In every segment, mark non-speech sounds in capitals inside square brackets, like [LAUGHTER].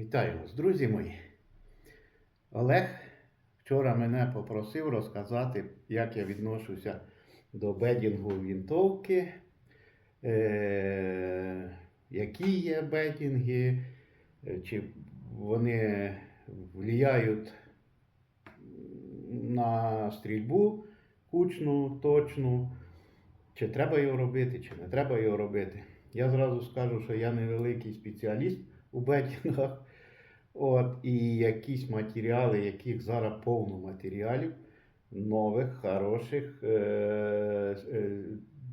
Вітаю вас, друзі мої. Олег вчора мене попросив розказати, як я відношуся до бедінгу вінтовки, е- які є бедінги, е, чи вони впливають на стрільбу кучну, точну, чи треба його робити, чи не треба його робити. Я зразу скажу, що я невеликий спеціаліст у бетінгах. От, і якісь матеріали, яких зараз повно матеріалів, нових, хороших, е- е-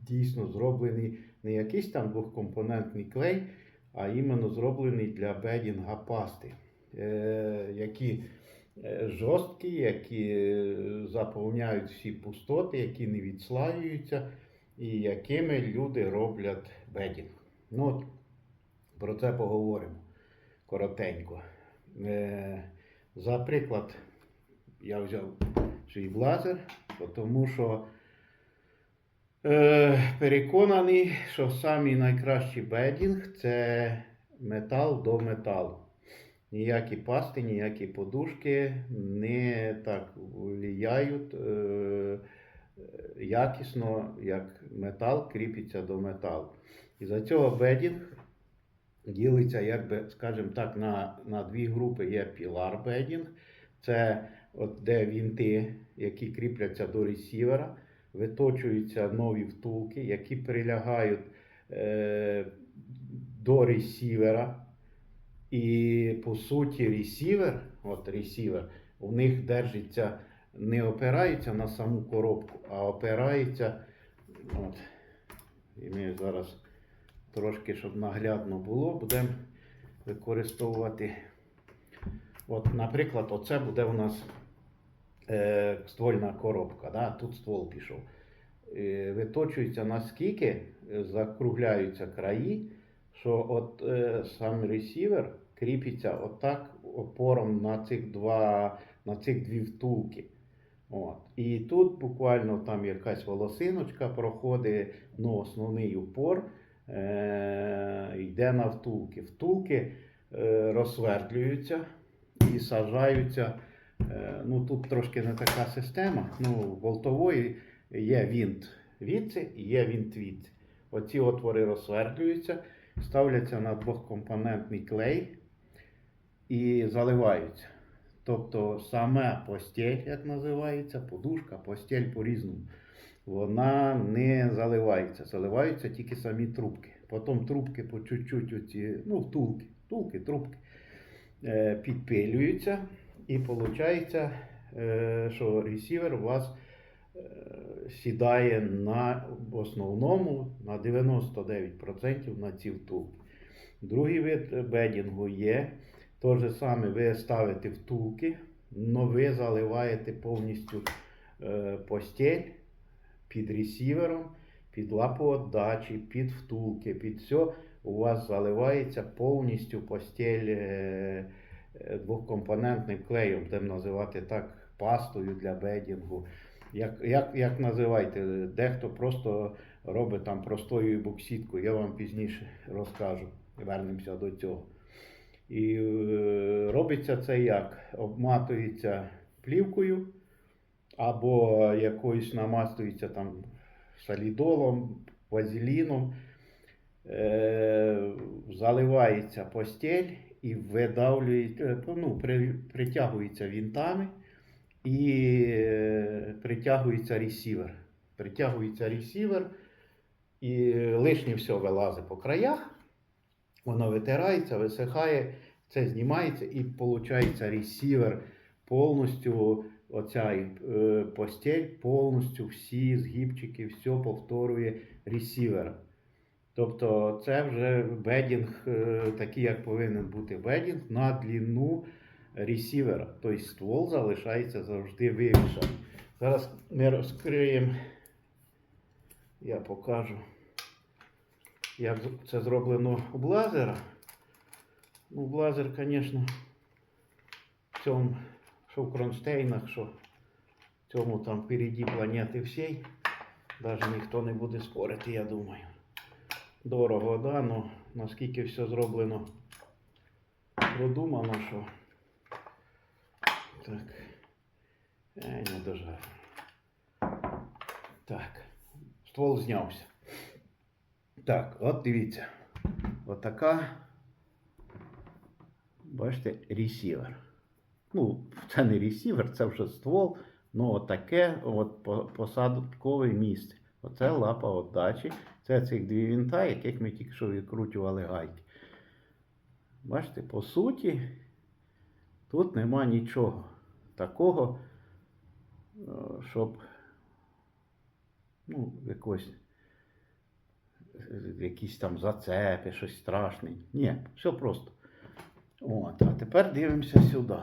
дійсно зроблений не якийсь там двохкомпонентний клей, а іменно зроблений для бедінга пасти, е- які жорсткі, які заповняють всі пустоти, які не відслаюються, і якими люди роблять бедінг. Ну, от, про це поговоримо коротенько. Е, за приклад, я взяв свій блазер, тому що е, переконаний, що самий найкращий бедінг це метал до металу. Ніякі пасти, ніякі подушки не так впливають е, якісно, як метал кріпиться до металу. І за цього бедінг ділиться, як би, скажімо так, на, на дві групи є пілар бедінг. Це от де вінти, які кріпляться до ресівера, виточуються нові втулки, які прилягають е, до ресівера. І по суті, ресівер, от ресівер, у них держиться, не опирається на саму коробку, а опирається. От, і ми зараз трошки, щоб наглядно було, будемо використовувати. От, наприклад, оце буде у нас е, ствольна коробка. Да? Тут ствол пішов. Е, виточується наскільки е, закругляються краї, що от е, сам ресівер кріпиться отак опором на цих два, на цих дві втулки. От. І тут буквально там якась волосиночка проходить, ну, основний упор йде на втулки. Втулки е, розсвердлюються і саджаються. Е, ну, тут трошки не така система. Ну, болтової є вінт відси і є вінт відси. Оці отвори розсвердлюються, ставляться на двохкомпонентний клей і заливаються. Тобто саме постіль, як називається, подушка, постіль по-різному, вона не заливається. Заливаються тільки самі трубки. Потім трубки по чуть-чуть, оці, ну, втулки, втулки, трубки е, підпилюються. І виходить, е, що ресівер у вас е, сідає на в основному на 99% на ці втулки. Другий вид бедінгу є. То же саме ви ставите втулки, але ви заливаєте повністю е, постіль під ресівером, під лапоотдачі, під втулки, під все. У вас заливається повністю постіль е, е, двохкомпонентним клеєм, будемо називати так, пастою для бедінгу. Як, як, як називайте, дехто просто робить там простою боксіткою, я вам пізніше розкажу, вернемося до цього. І е, робиться це як? Обматується плівкою, або якоюсь намастується там солідолом, вазеліном, е, заливається постіль і видавлюється, ну, при, притягується вінтами і е, притягується ресівер. Притягується ресівер, і лишнє все вилазить по краях. Воно витирається, висихає, це знімається і виходить ресівер повністю оця е, постіль, повністю всі згибчики, все повторює ресівер. Тобто це вже бедінг, е, такий, як повинен бути бедінг на длину ресівера. Тобто ствол залишається завжди вивішений. Зараз ми розкриємо, я покажу як це зроблено у блазера. Ну, блазер, звісно, в цьому, що в кронштейнах, що в цьому там впереді планети всій, навіть ніхто не буде спорити, я думаю. Дорого, да, ну наскільки все зроблено продумано, що. Так. Ей, не дожав. Так. Ствол знявся. Так, от дивіться. Отака. Бачите, ресівер. Ну, [LAUGHS] це не ресівер, це вже ствол. Ну, отаке от посадкове місце. Оце лапа отдачі. Це цих дві вінта, яких ми тільки що відкручували гайки. Бачите, по суті, тут нема нічого такого, е, щоб ну, якось е, якісь там зацепи, щось страшне. Ні, все просто. От, а тепер дивимося сюди.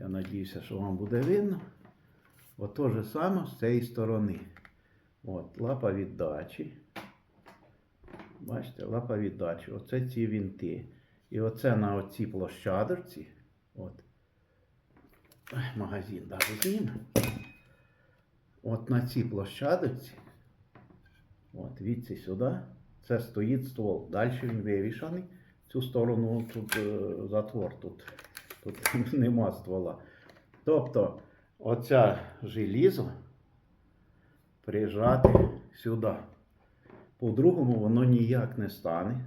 Я надіюся, що вам буде видно. От те же саме з цієї сторони. От, лапа віддачі. Бачите, лапа віддачі. Оце ці вінти. І оце на оцій площадочці. От. Магазин навіть зніме. От на цій площадочці. От, відси сюди. Це стоїть ствол. Далі він вивішаний. Цю сторону тут е, затвор, тут, тут [LAUGHS] нема ствола. Тобто, оця желізо прижати сюди. По-другому воно ніяк не стане.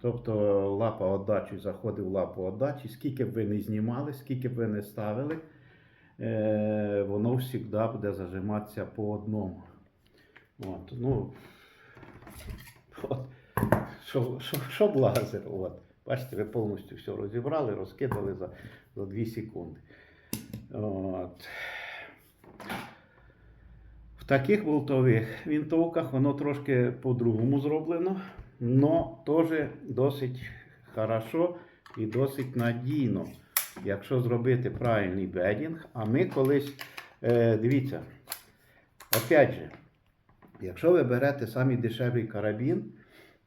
Тобто лапа віддачі заходить в лапу віддачі, скільки б ви не знімали, скільки б ви не ставили, е, воно завжди буде зажиматися по одному. От, ну, от, що, що, що лазер? От. Бачите, ви повністю все розібрали, розкидали за, за 2 секунди. От. В таких болтових вінтовках воно трошки по-другому зроблено, але теж досить хорошо і досить надійно, якщо зробити правильний бедінг. А ми колись, е, дивіться, опять же, якщо ви берете самий дешевий карабін,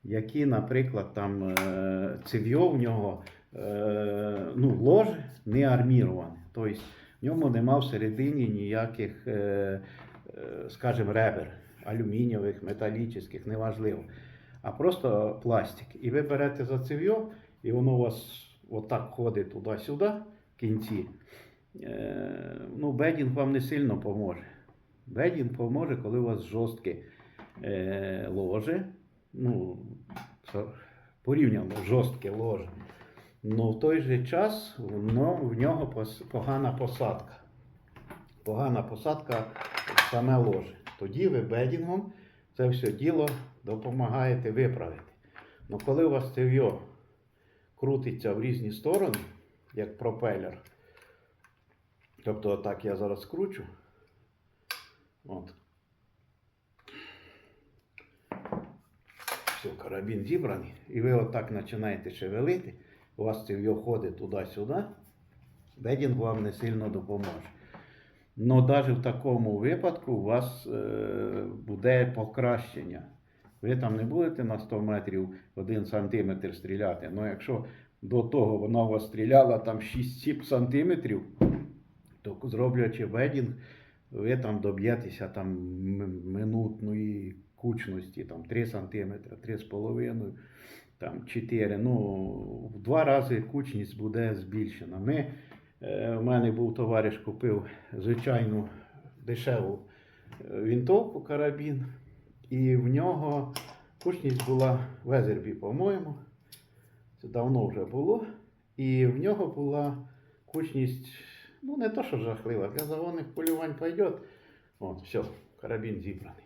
який, наприклад, там е, цев'йо в нього е, ну, ложе не арміроване. Тобто в ньому нема всередині ніяких, е, скажімо, ребер, алюмінієвих, металічних, неважливо. А просто пластик. І ви берете за цев'йо, і воно у вас отак ходить туди-сюди в кінці. Ну, бедінг вам не сильно поможе. Бедінг поможе, коли у вас жорстке ложе. Ну, це порівняно жорстке ложе. Ну, в той же час воно, в нього погана посадка. Погана посадка саме ложе. Тоді ви бедінгом це все діло допомагаєте виправити. Ну коли у вас цев'йо крутиться в різні сторони, як пропелер, тобто отак я зараз кручу. От. Все, карабін зібраний. І ви отак починаєте шевелити. У вас цев'йо ходить туди-сюди. Бедінг вам не сильно допоможе. Но навіть в такому випадку у вас е, буде покращення. Ви там не будете на 100 метрів 1 сантиметр стріляти. Ну якщо до того вона у вас стріляла там 6-7 сантиметрів, то зроблячи ведінг, ви там доб'єтеся там минутної кучності, там 3 сантиметри, 3,5, там 4. Ну, в два рази кучність буде збільшена. Ми Е, У мене був товариш, купив звичайну дешеву е, вінтовку карабін, і в нього кучність була в Езербі, по-моєму. Це давно вже було. І в нього була кучність, ну не то, що жахлива, для загонних полювань пойде. От, все, карабін зібраний.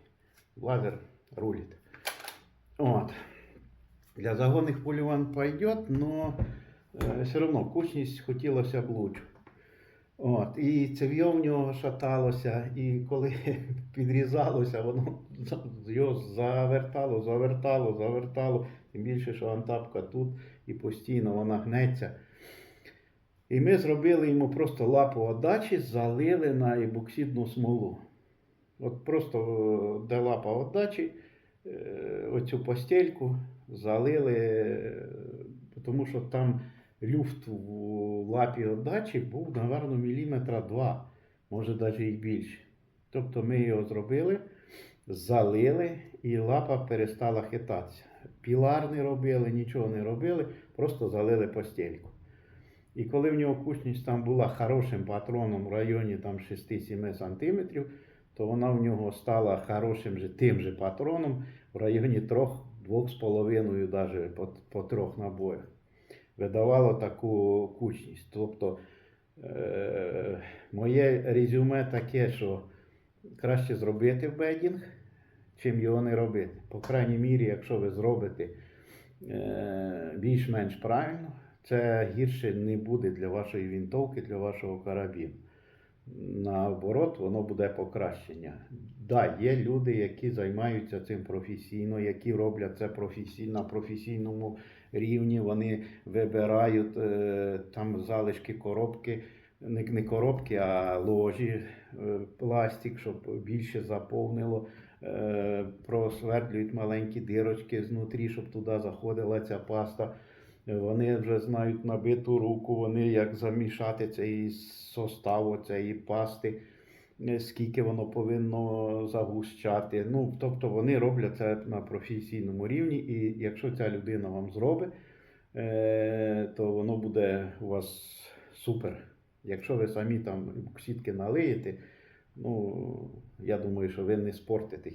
Лазер рулить. От. Для загонних полювань пойдет, но е, все одно кучність хотілося б лучше. От, і цев'йо в нього шаталося, і коли [LAUGHS] підрізалося, воно [LAUGHS] його завертало, завертало, завертало. Тим більше, що антапка тут і постійно вона гнеться. І ми зробили йому просто лапу отдачі, залили на ебоксидну смолу. От просто де лапа отдачі, е, оцю постельку залили, е, тому що там люфт в лапі отдачі був, напевно, міліметра два, може навіть і більше. Тобто ми його зробили, залили, і лапа перестала хитатися. Пілар не робили, нічого не робили, просто залили постельку. І коли в нього кучність там була хорошим патроном в районі там 6-7 см, то вона в нього стала хорошим же тим же патроном в районі 3-2,5 даже по, по трьох набоях. Видавало таку кучність. Тобто е, моє резюме таке, що краще зробити бедінг, чим його не робити. По крайній мірі, якщо ви зробите е, більш-менш правильно, це гірше не буде для вашої вінтовки, для вашого карабіну. Наоборот, воно буде покращення. Да, є люди, які займаються цим професійно, які роблять це професійно, на професійному рівні. Вони вибирають е, там залишки коробки, не, коробки, а ложі, е, пластик, щоб більше заповнило. Е, просвердлюють маленькі дирочки знутрі, щоб туди заходила ця паста. Вони вже знають набиту руку, вони як замішати цей состав цієї пасти, е, скільки воно повинно загущати. Ну, тобто вони роблять це на професійному рівні, і якщо ця людина вам зробить, е, то воно буде у вас супер. Якщо ви самі там сітки налиєте, ну, я думаю, що ви не спортите.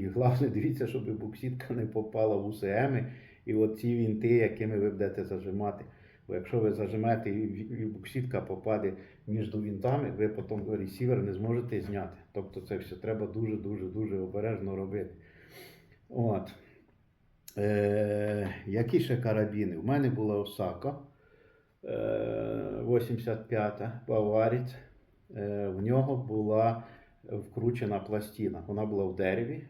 І головне, [LAUGHS] дивіться, щоб буксітка не попала в УСМи і от ці вінти, якими ви будете зажимати. Бо якщо ви зажимаєте і буксітка попаде між вінтами, ви потім ресівер не зможете зняти. Тобто це все треба дуже-дуже дуже обережно робити. От. Е, які ще карабіни? У мене була Осака е, 85-та, баварець. Е, в нього була вкручена пластина. Вона була в дереві,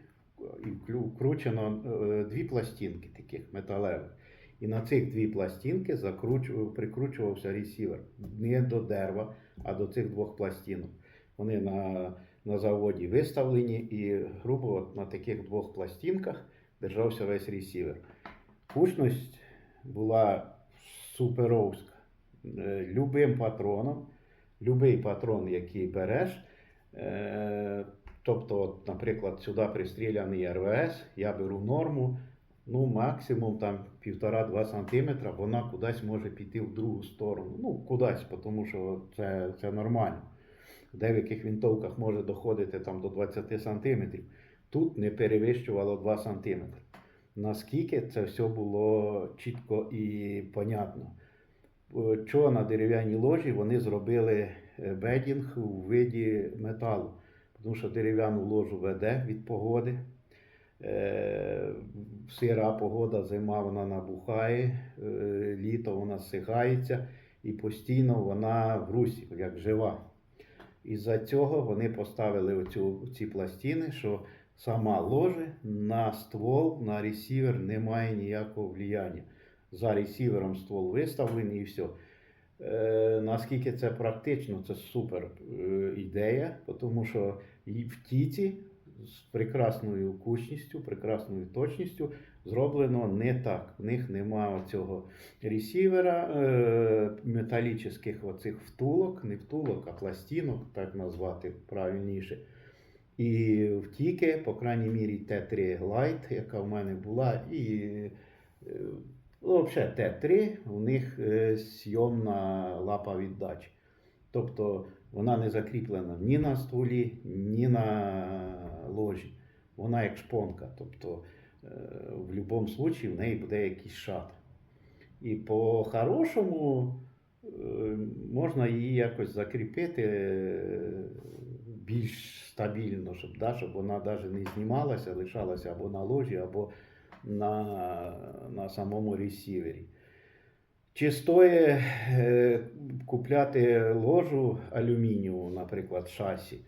і вкручено е, дві пластинки таких металевих. І на цих дві пластинки закручував, прикручувався ресівер не до дерева, а до цих двох пластинок. Вони на, на заводі виставлені, і грубо от на таких двох пластинках держався весь ресівер. Кучність була суперовська. Е, Любим патроном, любий патрон, який береш, е, тобто, от, наприклад, сюди пристріляний РВС, я беру норму, ну, максимум там 1,5-2 см, вона кудись може піти в другу сторону. Ну, кудись, тому що це, це нормально. В деяких вінтовках може доходити там до 20 см. Тут не перевищувало 2 см. Наскільки це все було чітко і понятно. Е, Чого на дерев'яній ложі вони зробили е, бедінг у виді металу, тому що дерев'яну ложу веде від погоди. Е, Сира погода, зима вона набухає, е, літо вона зсихається і постійно вона в русі, як жива. Із-за цього вони поставили оцю, ці пластини, що сама ложа на ствол, на ресівер не має ніякого влияння. За ресівером ствол виставлений і все. Е, наскільки це практично, це супер е, ідея, тому що і в тіці з прекрасною кучністю, прекрасною точністю зроблено не так. В них немає цього ресівера, е, металічних оцих втулок, не втулок, а пластинок, так назвати правильніше. І втіки, по крайній мірі, Т3 Lite, яка в мене була, і е, ну, взагалі Т3, у них е, сйомна лапа віддачі. Тобто вона не закріплена ні на стволі, ні на ложі. Вона як шпонка. Тобто е, в будь-якому випадку в неї буде якийсь шат. І по-хорошому е, можна її якось закріпити е, більш стабільно, щоб, да, щоб вона навіть не знімалася, лишалася або на ложі, або на, на самому ресівері. Чи стоїть е, купляти ложу алюмінієву, наприклад, шасі?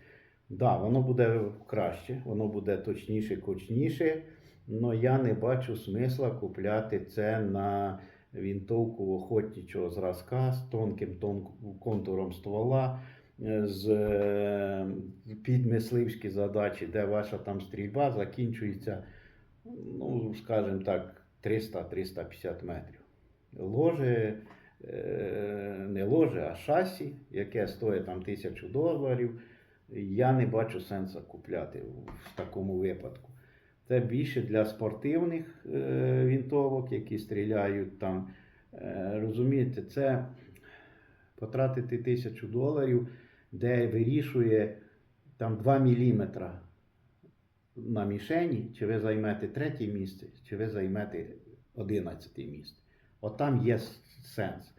Да, воно буде краще, воно буде точніше, кучніше, але я не бачу смисла купляти це на вінтовку охотничого зразка з тонким тон- контуром ствола, е, з е, під мисливські задачі, де ваша там стрільба закінчується, ну, скажімо так, 300-350 метрів. Ложе, е, не ложе, а шасі, яке стоїть там тисячу доларів, я не бачу сенсу купляти в такому випадку. Це більше для спортивних е, вінтовок, які стріляють там Е, Розумієте, це потратити тисячу доларів, де вирішує там 2 міліметра на мішені, чи ви займете третє місце, чи ви займете одинадцяте місце. От там є сенс.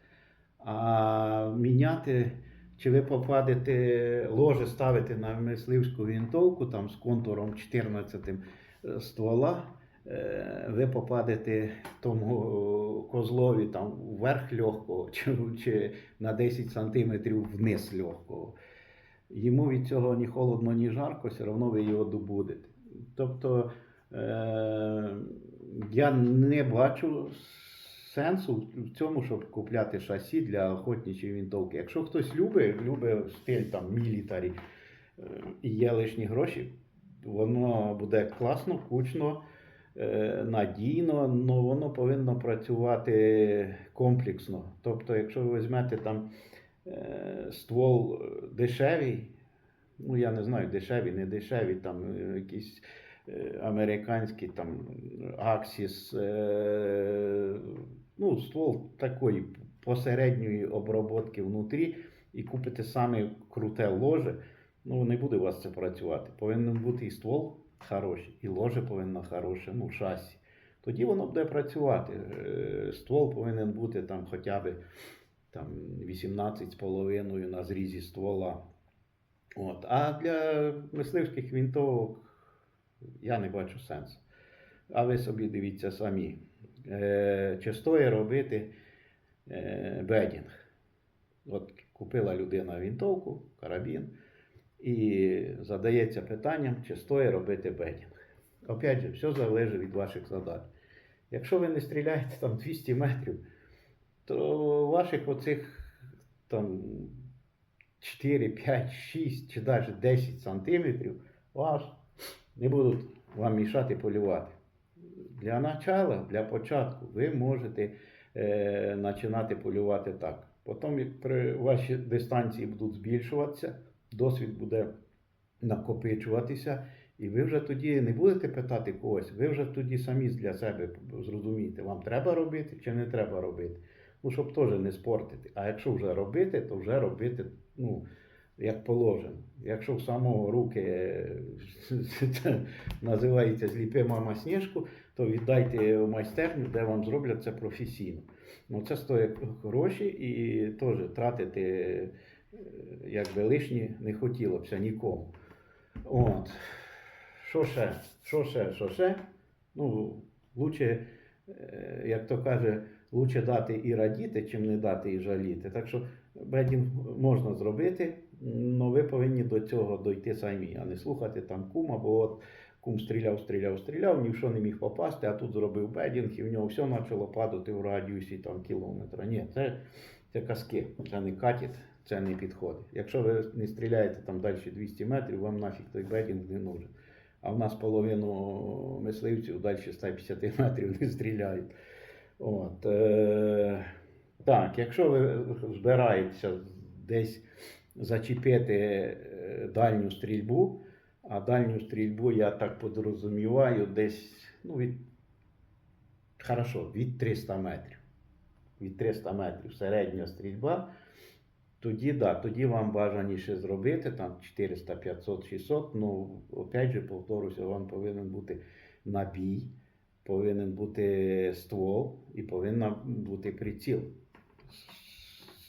А міняти, чи ви попадете ложе ставити на мисливську вінтовку там з контуром 14 е, ствола, е, ви попадете тому козлові там вверх легкого, [LAUGHS] чи, чи на 10 сантиметрів вниз легкого. Йому від цього ні холодно, ні жарко, все одно ви його добудете. Тобто е, я не бачу сенсу в цьому, щоб купляти шасі для охотничої вінтовки. Якщо хтось любить, любить стиль там мілітарі е, і є лишні гроші, воно буде класно, кучно, е, надійно, але воно повинно працювати комплексно. Тобто, якщо ви візьмете там е, ствол дешевий, ну я не знаю, дешеві, не дешеві, там якісь американські там Axis, ну, ствол такої посередньої оброботки внутрі, і купите саме круте ложе, ну не буде у вас це працювати. Повинен бути і ствол хороший, і ложе повинно хороше, ну, шасі. Тоді воно буде працювати. Е, Ствол повинен бути там хоча б там 18,5 на зрізі ствола. От. А для мисливських вінтовок я не бачу сенсу. А ви собі дивіться самі. Е, чи стоїть робити е, бедінг? От купила людина вінтовку, карабін, і задається питанням, чи стоїть робити бедінг. Опять же, все залежить від ваших задач. Якщо ви не стріляєте там 200 метрів, то ваших оцих там 4, 5, 6 чи навіть 10 сантиметрів ваш не будуть вам мішати полювати. Для начала, для початку ви можете е, починати полювати так. Потім, як при ваші дистанції будуть збільшуватися, досвід буде накопичуватися, і ви вже тоді не будете питати когось, ви вже тоді самі для себе зрозумієте, вам треба робити чи не треба робити. Ну, щоб теж не спортити. А якщо вже робити, то вже робити, ну, як положено. Якщо в самого руки [LAUGHS] це називається зліпи мама сніжку, то віддайте в майстерню, де вам зроблять це професійно. Ну, це стоїть гроші і теж тратити е, якби лишні не хотілося нікому. От. Що ще? Що ще? Що ще? Ну, лучше, е, як то каже, лучше дати і радіти, чим не дати і жаліти. Так що бедінг можна зробити, але ви повинні до цього дойти самі, а не слухати там кума, бо от кум стріляв, стріляв, стріляв, ні в що не міг попасти, а тут зробив бедінг, і в нього все почало падати в радіусі там кілометра. Ні, це, це казки, це не катіт, це не підходить. Якщо ви не стріляєте там далі 200 метрів, вам нафіг той бедінг не нужен. А в нас половину мисливців далі 150 [LAUGHS] метрів не стріляють. От, е, так, якщо ви збираєтеся десь зачепити е, дальню стрільбу, а дальню стрільбу я так подрозуміваю, десь ну, від, хорошо, від 300 метрів. Від 300 метрів середня стрільба. Тоді, да, тоді вам бажаніше зробити там 400, 500, 600. Ну, опять же, повторюся, вам повинен бути набій, повинен бути ствол і повинен бути приціл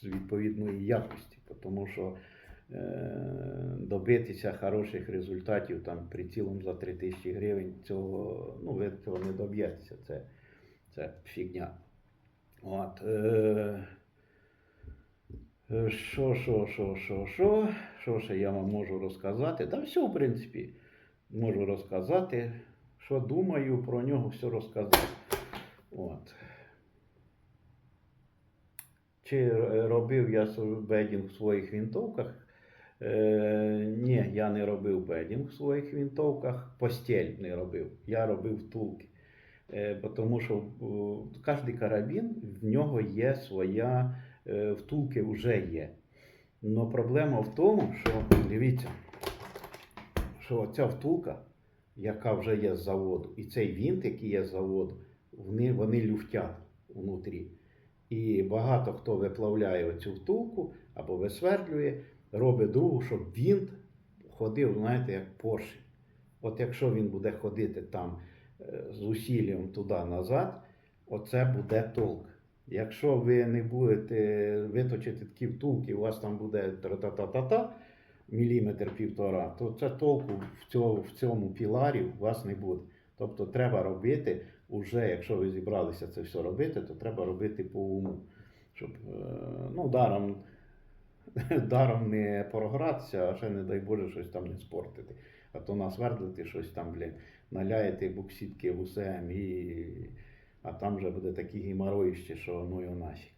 з відповідної якості. Тому що добитися хороших результатів там прицілом за 3000 гривень, цього, ну, ви цього не доб'єтеся. Це, це фігня. От, е, Е, Що, що, що, що, що, що ще я вам можу розказати? Та все, в принципі, можу розказати. Що думаю про нього, все розказав. От. Чи е, робив я бедінг в своїх вінтовках? Е, ні, я не робив бедінг в своїх вінтовках, постіль не робив. Я робив втулки. Е, тому що кожен карабін, в нього є своя е, втулки вже є. Но проблема в тому, що дивіться, що ця втулка, яка вже є з заводу, і цей вінт, який є з заводу, вони, вони люфтять внутрі. І багато хто виплавляє оцю втулку або висвердлює, робить другу, щоб він ходив, знаєте, як поршень. От якщо він буде ходити там е, з усіллям туди-назад, оце буде толк. Якщо ви не будете виточити такі втулки, у вас там буде тра-та-та-та-та, міліметр півтора, то це толку в цьому, в цьому піларі у вас не буде. Тобто треба робити, уже, якщо ви зібралися це все робити, то треба робити по уму. Щоб е, ну, даром, [LAUGHS] даром не програтися, а ще, не дай Боже, щось там не спортити. А то насвердлити щось там, блін, наляєте буксітки в УСМ і. А там вже буде такі геморроїще, що ну його нафіг.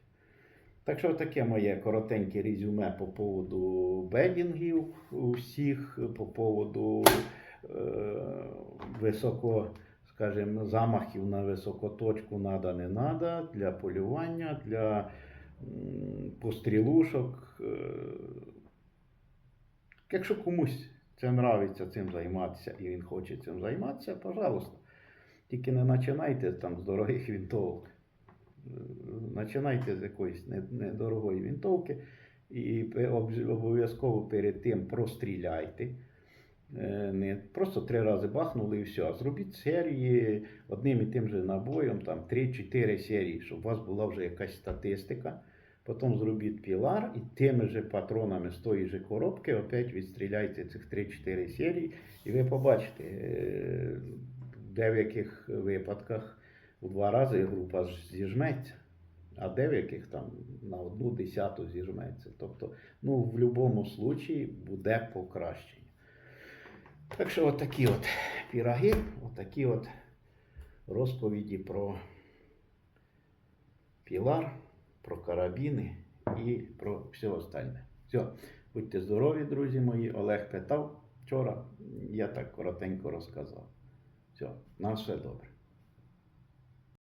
Так що таке моє коротеньке резюме по поводу бедінгів усіх, по поводу е, високо, скажімо, замахів на високоточку надо, не надо, для полювання, для пострілушок. Е, якщо комусь це нравиться цим займатися і він хоче цим займатися, пожалуйста. Тільки не починайте там з дорогих вінтовок. Починайте з якоїсь недорогої вінтовки і обов'язково перед тим простріляйте. Е, Не просто три рази бахнули і все. А зробіть серії одним і тим же набоєм, там 3-4 серії, щоб у вас була вже якась статистика. Потім зробіть пілар і тими же патронами з тої же коробки опять відстріляйте цих 3-4 серії, і ви побачите, е, в деяких випадках у два рази група зіжметься, а деяких там на одну десяту зіжметься. Тобто, ну, в будь-якому случаї буде покращення. Так що отакі от піроги, отакі от розповіді про пілар, про карабіни і про все остальне. Все, будьте здорові, друзі мої. Олег питав вчора, я так коротенько розказав. Все, на все добре.